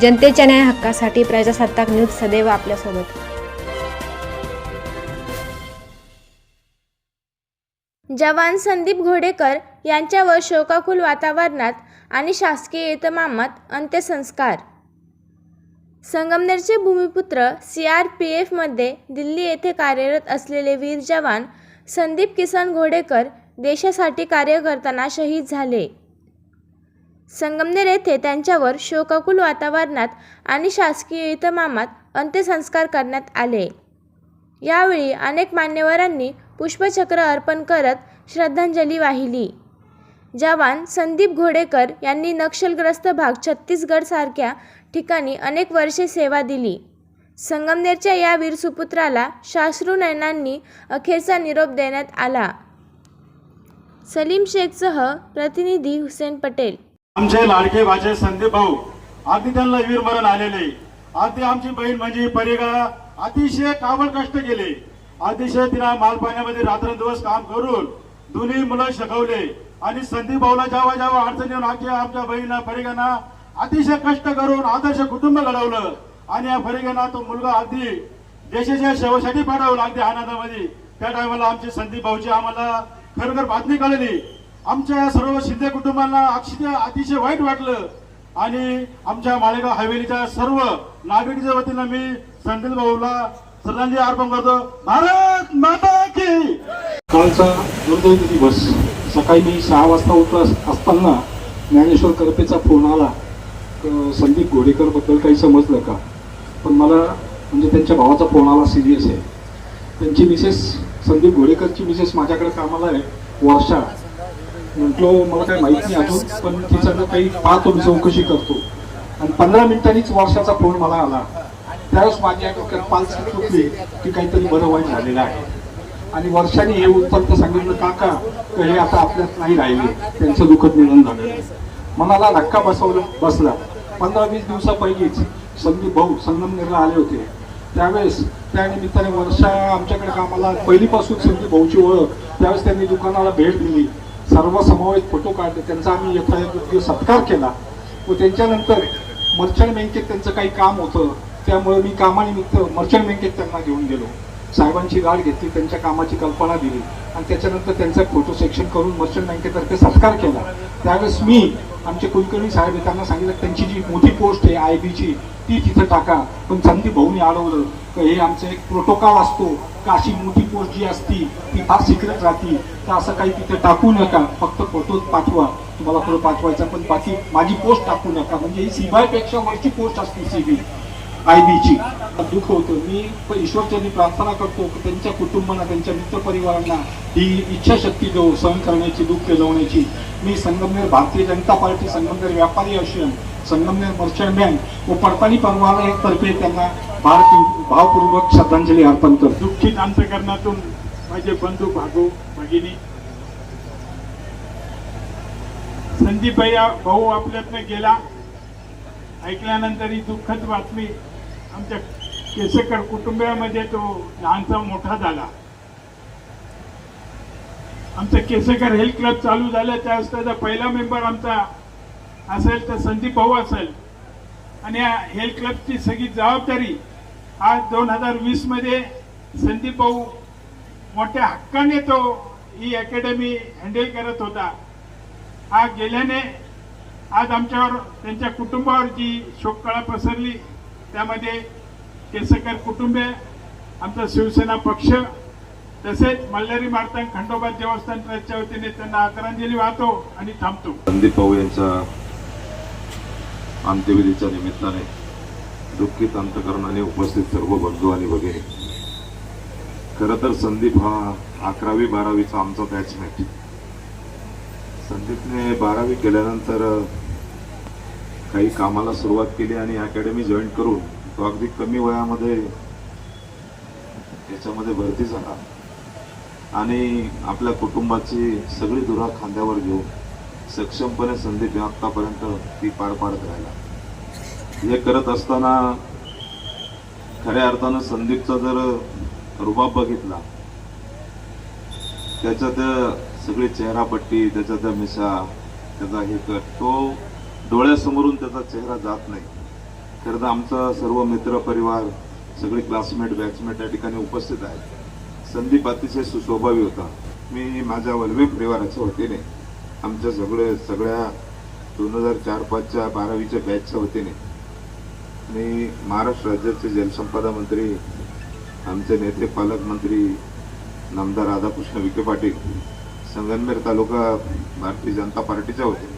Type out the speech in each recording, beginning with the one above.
जनतेच्या न्याय हक्कासाठी प्रजासत्ताक न्यूज सदैव आपल्यासोबत. जवान संदीप घोडेकर यांच्यावर शोकाकुल वातावरणात आणि शासकीय इतमामात अंत्यसंस्कार. संगमनेरचे भूमिपुत्र सी आर पी एफमध्ये दिल्ली येथे कार्यरत असलेले वीर जवान संदीप किसन घोडेकर देशासाठी कार्य करताना शहीद झाले. संगमनेर येथे त्यांच्यावर शोकाकुल वातावरणात आणि शासकीय इतमामात अंत्यसंस्कार करण्यात आले. यावेळी अनेक मान्यवरांनी पुष्पचक्र अर्पण करत श्रद्धांजली वाहिली. जवान संदीप घोडेकर यांनी नक्षलग्रस्त भाग छत्तीसगडसारख्या ठिकाणी अनेक वर्षे सेवा दिली. संगमनेरच्या या वीर सुपुत्राला शास्त्रुनयनांनी अखेरचा निरोप देण्यात आला. सलीम शेखसह प्रतिनिधी हुसेन पटेल. आमचे लाडके भाचे संदीप भाऊ आधी त्यांना वीरमरण आलेले. आधी आमची बहीण म्हणजे परिगा अतिशय काबड कष्ट केले. अतिशय तिला मालपाण्यामध्ये रात्रंदिवस काम करून दोन्ही मुलं शिकवले. आणि संदीप भाऊला जेव्हा जेव्हा अडचण येऊन आमच्या आमच्या बहिणीला परिगांना अतिशय कष्ट करून आदर्श कुटुंब घडवलं. आणि या परिगांना तो मुलगा अगदी देशाच्या सेवेसाठी पाठवला अगदी आनंदामध्ये. त्या टायमाला आमची संदीप भाऊची आम्हाला खरोखर बातमी कळली. आमच्या सर्व शिंदे कुटुंबांना अक्षय अतिशय वाईट वाटलं. आणि आमच्या माळेगाव हवेलीच्या सर्व नागरिकच्या वतीनं मी संदील भाऊला श्रद्धांजली अर्पण करतो. भारत माता की! कालचा दुर्दैवी दिवस. सकाळी मी सहा वाजता उठला असताना ज्ञानेश्वर करपेचा फोन आला. संदीप घोडेकरबद्दल काही समजलं का? पण मला म्हणजे त्यांच्या भावाचा फोन आला सिरियस आहे त्यांची मिसेस संदीप घोडेकरची मिसेस माझ्याकडे कामाला आहे वर्षा. म्हटलो मला काही माहीत नाही अजून पण तिचं काही पाहतो मी चौकशी करतो. आणि पंधरा मिनिटांनीच वर्षाचा फोन मला आला. त्यावेळेस माझ्या डोक्यात पाच सुटली की काहीतरी बरं वाईट झालेलं आहे. आणि वर्षाने हे उत्तर तर सांगितलं काका तर हे आता आपल्यात नाही राहिले. त्यांचं दुःखद निधन झालेलं मनाला धक्का बसवला बसला. पंधरा वीस दिवसापैकीच संदीप भाऊ संगमनेरला आले होते. त्यावेळेस त्या निमित्ताने वर्षा आमच्याकडे कामाला पहिलीपासून संदीप भाऊची ओळख. त्यावेळेस त्यांनी दुकानाला भेट दिली. सर्व समवेत फोटो काढले. त्यांचा आम्ही यथायोग्य सत्कार केला. व त्यांच्यानंतर मर्चंट बँकेत त्यांचं काही काम होतं. त्यामुळे मी कामानिमित्त मर्चंट बँकेत त्यांना घेऊन गेलो. साहेबांची गाठ घेतली त्यांच्या कामाची कल्पना दिली आणि त्याच्यानंतर त्यांचा फोटो सेक्शन करून मर्चंट बँकेतर्फे सत्कार केला. त्यावेळेस मी आमचे कुलकर्णी साहेब त्यांना सांगितलं त्यांची जी मोठी पोस्ट आहे आय बीची ती तिथं टाका. पण संदीप भाऊनी अडवलं तर हे आमचं एक प्रोटोकॉल असतो. का अशी मोठी पोस्ट जी असती ती फार सिक्रेट राहती. तर असं काही तिथे टाकू नका. फक्त फोटो पाठवा. तुम्हाला थोडं पाठवायचा पण बाकी माझी पोस्ट टाकू नका. म्हणजे ही सीबीआयपेक्षा वरची पोस्ट असते सीबी आयबीची दुःख होतं. मी प- ईश्वरचरणी प्रार्थना करतो की त्यांच्या कुटुंबांना त्यांच्या मित्रपरिवारांना ही इच्छाशक्ती देऊ सहन करण्याची दुःख पेलवण्याची मी संगमनेर भारतीय जनता पार्टी संगमनेर व्यापारी असेल संगमनेर मर्चंट बँक व पडताळी परवानातर्फे त्यांना भारत भावपूर्वक श्रद्धांजली अर्पण करतो. दुःखित अंतकरणातून माझे बंधू भागू भगिनी संदीप भैया भाऊ आपल्यातनं गेला. ऐकल्यानंतर ही दुःखद बातमी आमच्या केसकर कुटुंबियामध्ये तो लहानसा मोठा झाला. आमचं केसेकर हेल्थ क्लब चालू झालं त्यावेळेस त्याचा पहिला मेंबर आमचा असेल तर संदीप भाऊ असेल. आणि या हेल्थ क्लबची सगळी जबाबदारी आज दोन हजार वीसमध्ये संदीप भाऊ मोठ्या हक्काने तो ही अकॅडमी हँडल करत होता. हा गेल्याने आज आमच्यावर त्यांच्या कुटुंबावर जी शोककळा पसरली त्यामध्ये केसकर कुटुंबे आमचा शिवसेना पक्ष तसेच मल्हारी मार्तंड खंडोबा देवस्थान ट्रस्टच्या वतीने त्यांना आदरांजली वाहतो आणि थांबतो. संदीप भाऊ यांच्या अंत्यविधीच्या निमित्ताने दुःखित अंतकरणाने उपस्थित सर्व बंधू आणि भगिनी. खर तर संदीप हा अकरावी बारावीचा आमचा बॅचमेट संदीपने बारावी केल्यानंतर काही कामाला सुरुवात केली आणि अकॅडमी जॉईन करून तो अगदी कमी वयामध्ये याच्यामध्ये भरती झाला. आणि आपल्या कुटुंबाची सगळी धुरा खांद्यावर घेऊन सक्षमपणे संदीप आत्तापर्यंत आतापर्यंत ती पार पाडत राहिला. हे करत असताना खऱ्या अर्थानं संदीपचा जर रुबाब बघितला त्याच्यात सगळी चेहरापट्टी त्याच्या त्या मिशा त्याचा हे कर तो डोळ्यासमोरून त्याचा चेहरा जात नाही. खरं तर आमचा सर्व मित्र परिवार सगळे क्लासमेट बॅचमेट या ठिकाणी उपस्थित आहेत. संदीप अतिशय सुस्वभावी होता. मी माझ्या वल्वी परिवाराच्या वतीने आमच्या सगळे सगळ्या दोन हजार चार पाचच्या बारावीच्या बॅचच्या वतीने मी महाराष्ट्र राज्याचे जलसंपदा मंत्री आमचे नेते पालकमंत्री नामदार राधाकृष्ण विखे पाटील संगमनेर तालुका भारतीय जनता पार्टीच्या वतीने.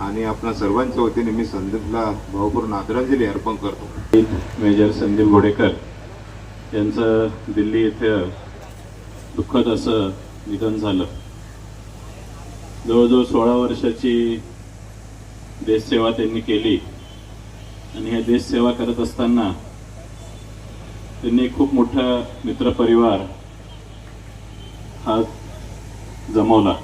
आणि आपल्या सर्वांच्या वतीने मी संदीपला भावपूर्ण आदरांजली अर्पण करतो. मेजर संदीप घोडेकर यांचं दिल्ली येथे दुःखद असं निधन झालं. जवळजवळ सोळा वर्षाची देशसेवा त्यांनी केली. आणि ह्या देशसेवा करत असताना त्यांनी खूप मोठा मित्रपरिवार हा जमवला.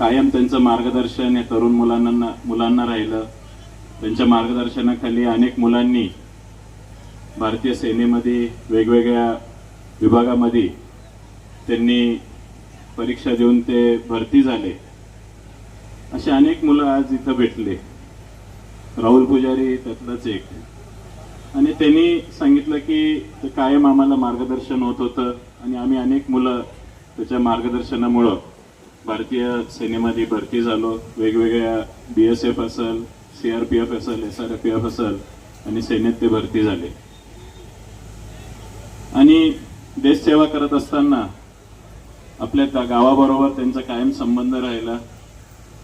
कायम त्यांचं मार्गदर्शन हे तरुण मुलांना मुलांना राहिलं. त्यांच्या मार्गदर्शनाखाली अनेक मुलांनी भारतीय सेनेमध्ये वेगवेगळ्या विभागामध्ये त्यांनी परीक्षा देऊन ते भरती झाले. असे अनेक मुलं आज इथं भेटले. राहुल पुजारी त्यातलंच एक. आणि त्यांनी सांगितलं की ते कायम आम्हाला मार्गदर्शन होत होतं आणि आम्ही अनेक मुलं त्याच्या मार्गदर्शनामुळं भारतीय सेनेमध्ये भरती झालो. वेगवेगळ्या बी एस एफ असेल सी आर पी एफ असेल एस आर पी एफ असेल आणि सेनेत ते भरती झाले. आणि देशसेवा करत असताना आपल्या त्या गावाबरोबर त्यांचा कायम संबंध राहिला.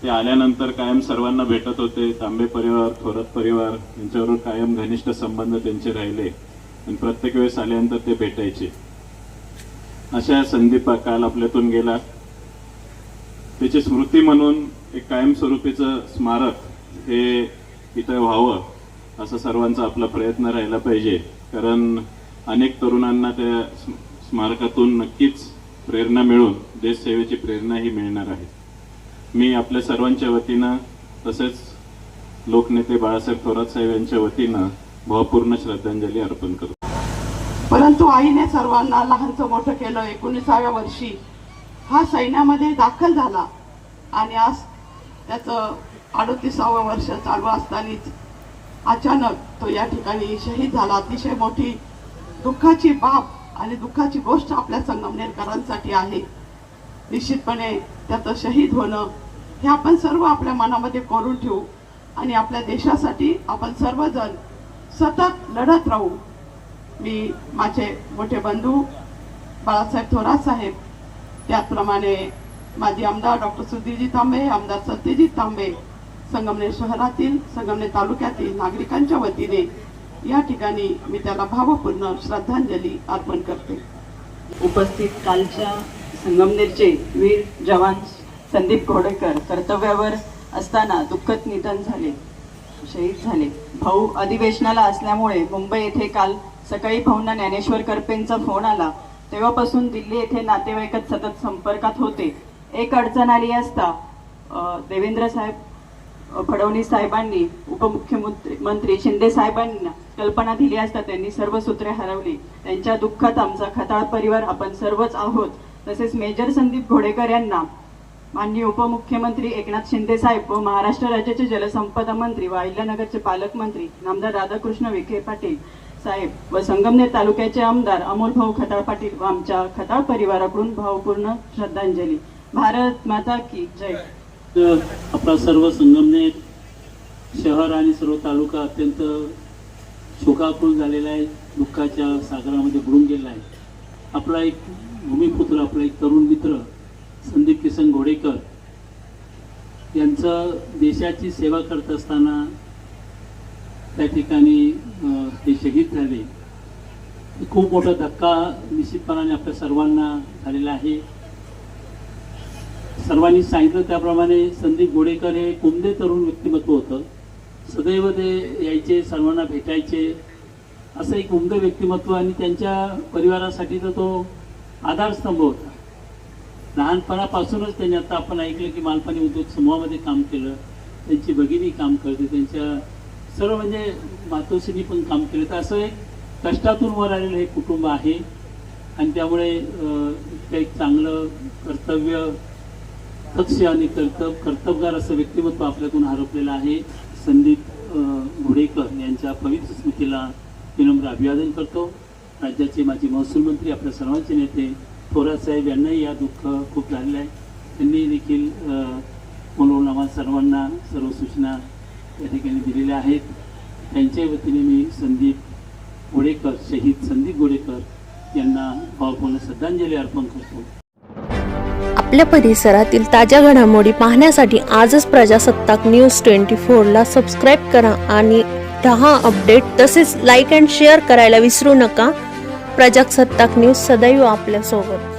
ते आल्यानंतर कायम सर्वांना भेटत होते. तांबे परिवार थोरात परिवार यांच्याबरोबर कायम घनिष्ठ संबंध त्यांचे राहिले. आणि प्रत्येक वेळेस आल्यानंतर ते भेटायचे. अशा संदीप काल आपल्यातून गेला. त्याची स्मृती म्हणून एक कायमस्वरूपीचं स्मारक हे इथं व्हावं असा सर्वांचा आपला प्रयत्न राहिला पाहिजे. कारण अनेक तरुणांना त्या स्मारकातून नक्कीच प्रेरणा मिळून देशसेवेची प्रेरणाही मिळणार आहे. मी आपल्या सर्वांच्या वतीनं तसेच लोकनेते बाळासाहेब थोरात साहेब यांच्या वतीनं भावपूर्ण श्रद्धांजली अर्पण करतो. परंतु आईने सर्वांना लहानचं मोठं केलं एकोणीसाव्या वर्षी. हा सैन्यामध्ये दाखल झाला. आणि आज त्याचं अडोतीसावं वर्ष चालू असतानाच अचानक तो या ठिकाणी शहीद झाला. अतिशय मोठी दुःखाची बाब आणि दुःखाची गोष्ट आपल्या संगमनेरकरांसाठी आहे. निश्चितपणे त्याचं शहीद होणं हे आपण सर्व आपल्या मनामध्ये कोरून ठेवू आणि आपल्या देशासाठी आपण सर्वजण सतत लढत राहू. मी माझे मोठे बंधू बाळासाहेब थोरात साहेब त्याचप्रमाणे माजी आमदार डॉक्टर सुधीरजी तांबे आमदार सत्यजित तांबे संगमनेर शहरातील संगमनेर तालुक्यातील नागरिकांच्या वतीने या ठिकाणी मी त्याला भावपूर्ण श्रद्धांजली अर्पण करते. उपस्थित कालच्या संगमनेरचे वीर जवान संदीप घोडेकर कर्तव्यावर असताना दुःखद निधन झाले शहीद झाले. भाऊ अधिवेशनाला असल्यामुळे मुंबई येथे काल सकाळी भाऊंना ज्ञानेश्वर करपेंचा फोन आला. तेव्हापासून दिल्ली येथे नातेवाईकात सतत संपर्कात होते. एक अडचण आली असता देवेंद्र साहेब अ, फडणवीस साहेबांनी उपमुख्यमंत्री शिंदे साहेबांना कल्पना दिली असता त्यांनी सर्व सूत्रे हरवली. त्यांच्या दुःखात आमचा खताळ परिवार आपण सर्वच आहोत. तसेच मेजर संदीप घोडेकर यांना माननीय उपमुख्यमंत्री एकनाथ शिंदे साहेब व महाराष्ट्र राज्याचे जलसंपदा मंत्री व अहिल्यानगरचे पालकमंत्री नामदार राधाकृष्ण विखे पाटील साहेब व संगमनेर तालुक्याचे आमदार अमोल भाऊ खताळ पाटील व आमच्या खताळ परिवाराकडून भावपूर्ण श्रद्धांजली. भारत माता की जय. आपला सर्व संगमनेर शहर आणि सर्व तालुका अत्यंत शोकाकुल झालेला आहे दुःखाच्या सागरामध्ये बुडून गेला आहे. आपला एक भूमिपुत्र आपला एक तरुण मित्र संदीप किसन घोडेकर यांचं देशाची सेवा करत असताना त्या ठिकाणी ते शहीद झाले. खूप मोठा धक्का निश्चितपणाने आपल्या सर्वांना झालेला आहे. सर्वांनी सांगितलं त्याप्रमाणे संदीप गोडेकर हे कुमदे तरुण व्यक्तिमत्व होतं. सदैव ते यायचे सर्वांना भेटायचे. असं एक उमदे व्यक्तिमत्व आणि त्यांच्या परिवारासाठी तर तो आधारस्तंभ होता. लहानपणापासूनच त्यांनी आता आपण ऐकलं की मालपाणी उद्योग समूहामध्ये काम केलं. त्यांची भगिनी काम करते त्यांच्या सर्व म्हणजे मातोश्रीनी पण काम केलं. तर असं एक कष्टातून वर आलेलं हे कुटुंब आहे. आणि त्यामुळे एक चांगलं कर्तव्य दक्ष आणि कर्तव्य कर्तबगार असं व्यक्तिमत्व आपल्यातून हरपलेलं आहे. संदीप अ, घोडेकर यांच्या पवित्र स्मृतीला विनम्र अभिवादन करतो. राज्याचे माजी महसूल मंत्री आपल्या सर्वांचे नेते थोरात साहेब यांनाही या दुःख खूप झालेलं आहे. त्यांनी देखील अ, सर्वांना सर्व सूचना या ठिकाणी दिलेले आहेत. त्यांच्या वतीने मी संदीप गोडेकर शहीद संदीप गोडेकर यांना भावपूर्ण श्रद्धांजली अर्पण करतो. आपल्या परिसरातील ताज्या घडामोडी पाहण्यासाठी आजच प्रजासत्ताक न्यूज ट्वेंटी फोरला सबस्क्राईब करा आणि रहा अपडेट. तसेच लाईक अँड शेअर करायला विसरू नका. प्रजासत्ताक न्यूज सदैव आपल्यासोबत.